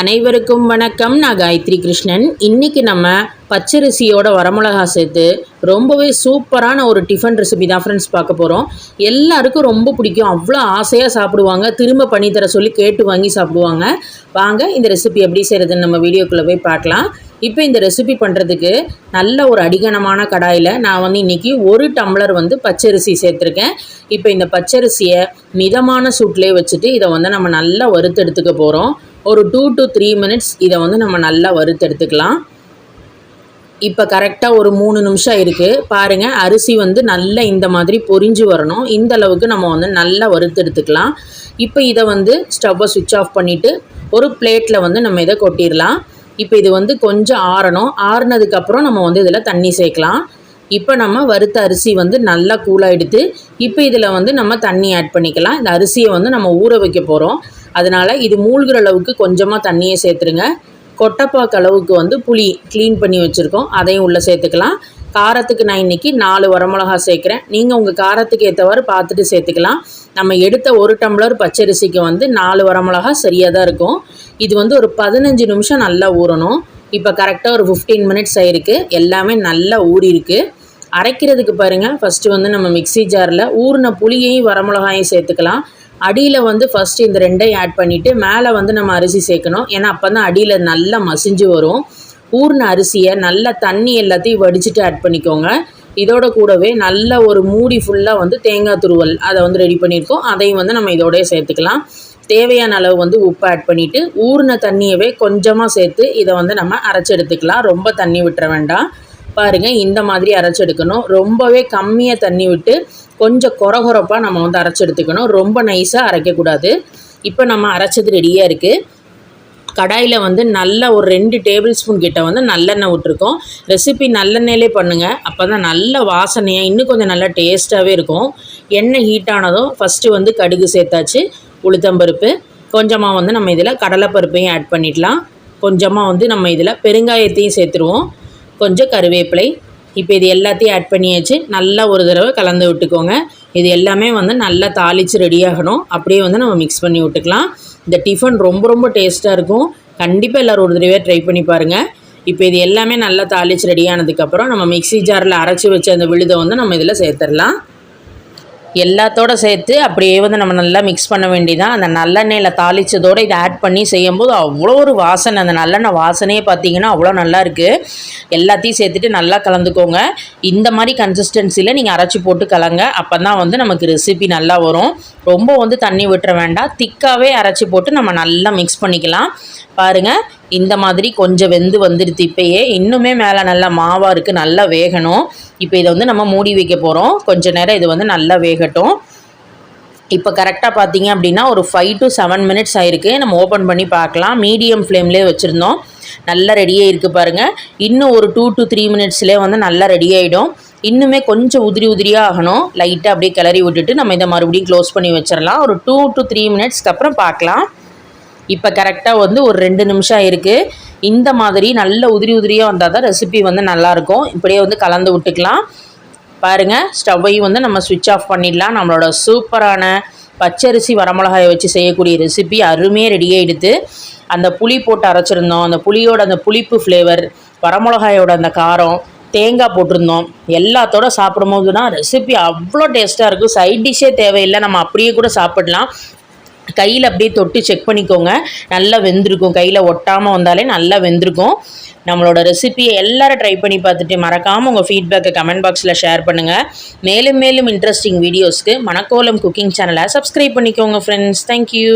அனைவருக்கும் வணக்கம். நான் காயத்ரி கிருஷ்ணன். இன்றைக்கி நம்ம பச்சரிசியோட வரமிளகா சேர்த்து ரொம்பவே சூப்பரான ஒரு டிஃபன் ரெசிபி தான் ஃப்ரெண்ட்ஸ் பார்க்க போகிறோம் எல்லாருக்கும் ரொம்ப பிடிக்கும். அவ்வளோ ஆசையாக சாப்பிடுவாங்க. திரும்ப பண்ணி தர சொல்லி கேட்டு வாங்கி சாப்பிடுவாங்க. வாங்க இந்த ரெசிபி எப்படி செய்கிறதுன்னு நம்ம வீடியோக்குள்ளே போய் பார்க்கலாம். இப்போ இந்த ரெசிபி பண்ணுறதுக்கு நல்ல ஒரு அடிகனமான கடாயில் நான் வந்து இன்றைக்கி ஒரு டம்ளர் வந்து பச்சரிசி சேர்த்துருக்கேன். இப்போ இந்த பச்சரிசியை மிதமான சூட்லேயே வச்சுட்டு இதை வந்து நம்ம நல்லா வறுத்தெடுத்துக்க போகிறோம் ஒரு டூ டு த்ரீ மினிட்ஸ் இதை வந்து நம்ம நல்லா வறுத்தெடுத்துக்கலாம். இப்போ கரெக்டாக ஒரு மூணு நிமிஷம் இருக்குது பாருங்கள் அரிசி வந்து நல்லா இந்த மாதிரி பொரிஞ்சு வரணும். இந்த அளவுக்கு நம்ம வந்து நல்லா வறுத்தெடுத்துக்கலாம். இப்போ இதை வந்து ஸ்டவ்வை சுவிட்ச் ஆஃப் பண்ணிவிட்டு ஒரு பிளேட்டில் வந்து நம்ம இதை கொட்டிடலாம். இப்போ இது வந்து கொஞ்சம் ஆறணும். ஆறுனதுக்கப்புறம் நம்ம வந்து இதில் தண்ணி சேர்க்கலாம். இப்போ நம்ம வறுத்த அரிசி வந்து நல்லா கூலாக எடுத்து இப்போ இதில் வந்து நம்ம தண்ணி ஆட் பண்ணிக்கலாம். இந்த அரிசியை வந்து நம்ம ஊற வைக்க போகிறோம் அதனால் இது மூழ்கிற அளவுக்கு கொஞ்சமாக தண்ணியை சேர்த்துருங்க. கொட்டைப்பாக்கு அளவுக்கு வந்து புளி க்ளீன் பண்ணி வச்சுருக்கோம். அதையும் உள்ளே சேர்த்துக்கலாம். காரத்துக்கு நான் இன்றைக்கி நாலு வரமிளகா சேர்க்குறேன். நீங்கள் உங்கள் காரத்துக்கு ஏற்றவாறு பார்த்துட்டு சேர்த்துக்கலாம். நம்ம எடுத்த ஒரு டம்ளர் பச்சரிசிக்கு வந்து நாலு வரமிளகா சரியாக தான் இருக்கும். இது வந்து ஒரு பதினஞ்சு நிமிஷம் நல்லா ஊறணும். இப்போ கரெக்டாக ஒரு ஃபிஃப்டீன் மினிட்ஸ் ஆயிருக்கு. எல்லாமே நல்லா ஊறிருக்கு. அரைக்கிறதுக்கு பாருங்கள் ஃபஸ்ட்டு வந்து நம்ம மிக்சி ஜாரில் ஊறின புளியையும் வரமிளகாயும் சேர்த்துக்கலாம். அடியில் வந்து ஃபஸ்ட்டு இந்த ரெண்டையும் ஆட் பண்ணிவிட்டு மேலே வந்து நம்ம அரிசி சேர்க்கணும். ஏன்னா அப்போ தான் அடியில் நல்லா மசிஞ்சு வரும். ஊர்ன அரிசியை நல்லா தண்ணி எல்லாத்தையும் வடிச்சிட்டு ஆட் பண்ணிக்கோங்க. இதோட கூடவே நல்ல ஒரு மூடி ஃபுல்லாக வந்து தேங்காய் துருவல் அதை வந்து ரெடி பண்ணியிருக்கோம். அதையும் வந்து நம்ம இதோடய சேர்த்துக்கலாம். தேவையான அளவு வந்து உப்பு ஆட் பண்ணிவிட்டு ஊறின தண்ணியவே கொஞ்சமாக சேர்த்து இதை வந்து நம்ம அரைச்சி எடுத்துக்கலாம். ரொம்ப தண்ணி விட்டுற வேண்டாம். பாருங்கள் இந்த மாதிரி அரைச்செடுக்கணும் ரொம்பவே கம்மியாக தண்ணி விட்டு கொஞ்சம் குறகுறப்பாக நம்ம வந்து அரைச்சி எடுத்துக்கணும். ரொம்ப நைஸாக அரைக்கக்கூடாது. இப்போ நம்ம அரைச்சது ரெடியாக இருக்குது கடாயில் வந்து நல்ல ஒரு ரெண்டு டேபிள் ஸ்பூன் கிட்ட வந்து நல்லெண்ணெய் விட்ருக்கோம் ரெசிபி நல்லெண்ணெயிலே பண்ணுங்கள் அப்போ தான் நல்ல வாசனையாக இன்னும் கொஞ்சம் நல்லா டேஸ்ட்டாகவே இருக்கும். எண்ணெய் ஹீட் ஆனதும் ஃபஸ்ட்டு வந்து கடுகு சேர்த்தாச்சு உளுத்தம்பருப்பு. கொஞ்சமாக வந்து நம்ம இதில் கடலைப்பருப்பையும் ஆட் பண்ணிடலாம். கொஞ்சமாக வந்து நம்ம இதில் பெருங்காயத்தையும் சேர்த்துருவோம். கொஞ்சம் கருவேப்பிலை. இப்போ இது எல்லாத்தையும் ஆட் பண்ணியாச்சு. நல்லா ஒரு தடவை கலந்து விட்டுக்கோங்க. இது எல்லாமே வந்து நல்லா தாளித்து ரெடியாகணும் அப்படியே வந்து நம்ம மிக்ஸ் பண்ணி விட்டுக்கலாம். இந்த டிஃபன் ரொம்ப ரொம்ப டேஸ்ட்டாக இருக்கும். கண்டிப்பாக எல்லோரும் ஒரு தடவை ட்ரை பண்ணி பாருங்கள் இப்போ இது எல்லாமே நல்லா தாளித்து ரெடியானதுக்கப்புறம் நம்ம மிக்சி ஜாரில் அரைச்சி வச்ச அந்த விழுதை வந்து நம்ம இதில் சேர்த்துடலாம். எல்லாத்தோட சேர்த்து அப்படியே வந்து நம்ம நல்லா மிக்ஸ் பண்ண வேண்டியதான் அந்த நல்லெண்ணெயில் தாளித்ததோடு இதை ஆட் பண்ணி செய்யும்போது அவ்வளோ ஒரு வாசனை. அந்த நல்லெண்ணெய் வாசனையே பார்த்தீங்கன்னா அவ்வளோ நல்லா இருக்குது எல்லாத்தையும் சேர்த்துட்டு நல்லா கலந்துக்கோங்க. இந்த மாதிரி கன்சிஸ்டன்சியில் நீங்கள் அரைச்சி போட்டு கலங்க. அப்போ தான் வந்து நமக்கு ரெசிபி நல்லா வரும். ரொம்ப வந்து தண்ணி விட்டுற வேண்டாம். திக்காகவே அரைச்சி போட்டு நம்ம நல்லா மிக்ஸ் பண்ணிக்கலாம். பாருங்கள் இந்த மாதிரி கொஞ்சம் வெந்து வந்துடுது இப்போயே இன்னுமே மேலே நல்லா மாவாக இருக்குது நல்லா வேகணும். இப்போ இதை வந்து நம்ம மூடி வைக்க போகிறோம் கொஞ்சம் நேரம் இது வந்து நல்லா வேகட்டும். இப்போ கரெக்டாக பார்த்தீங்க அப்படின்னா ஒரு ஃபைவ் டு செவன் மினிட்ஸ் ஆயிருக்கு. நம்ம ஓப்பன் பண்ணி பார்க்கலாம். மீடியம் ஃப்ளேம்லேயே வச்சுருந்தோம். நல்லா ரெடியாக இருக்குது பாருங்கள் இன்னும் ஒரு டூ டு த்ரீ மினிட்ஸ்லேயே வந்து நல்லா ரெடி ஆகிடும் இன்னுமே கொஞ்சம் உதிரி உதிரியாக ஆகணும். லைட்டாக அப்படியே கிளறி விட்டுட்டு நம்ம இதை மறுபடியும் க்ளோஸ் பண்ணி வச்சிடலாம். ஒரு டூ டு த்ரீ மினிட்ஸ்க்கு அப்புறம் பார்க்கலாம். இப்போ கரெக்டாக வந்து ஒரு ரெண்டு நிமிஷம் இருக்குது இந்த மாதிரி நல்ல உதிரி உதிரியாக வந்தால் தான் ரெசிபி வந்து நல்லாயிருக்கும் இப்படியே வந்து கலந்து விட்டுக்கலாம். பாருங்கள் ஸ்டவ்வையும் வந்து நம்ம சுவிட்ச் ஆஃப் பண்ணிடலாம். நம்மளோட சூப்பரான பச்சரிசி வரமிளகாயை வச்சு செய்யக்கூடிய ரெசிபி அருமையாக ரெடியாக எடுத்து அந்த புளி போட்டு அரைச்சிருந்தோம். அந்த புளியோட அந்த புளிப்பு ஃப்ளேவர் வரமிளகாயோட அந்த காரம் தேங்காய் போட்டிருந்தோம். எல்லாத்தோட சாப்பிடும்போதுனா ரெசிபி அவ்வளோ டேஸ்ட்டாக இருக்கும். சைட் டிஷ்ஷே தேவையில்லை. நம்ம அப்படியே கூட சாப்பிடலாம். கையில் அப்படியே தொட்டு செக் பண்ணிக்கோங்க. நல்லா வெந்திருக்கும். கையில் ஒட்டாமல் வந்தாலே நல்லா வெந்திருக்கும். நம்மளோட ரெசிபியை எல்லோரும் ட்ரை பண்ணி பார்த்துட்டு மறக்காமல் உங்கள் ஃபீட்பேக்கை கமெண்ட் பாக்ஸில் ஷேர் பண்ணுங்கள் மேலும் மேலும் இன்ட்ரெஸ்டிங் வீடியோஸ்க்கு மணக்கோலம் குக்கிங் சேனலை சப்ஸ்கிரைப் பண்ணிக்கோங்க ஃப்ரெண்ட்ஸ் தேங்க்யூ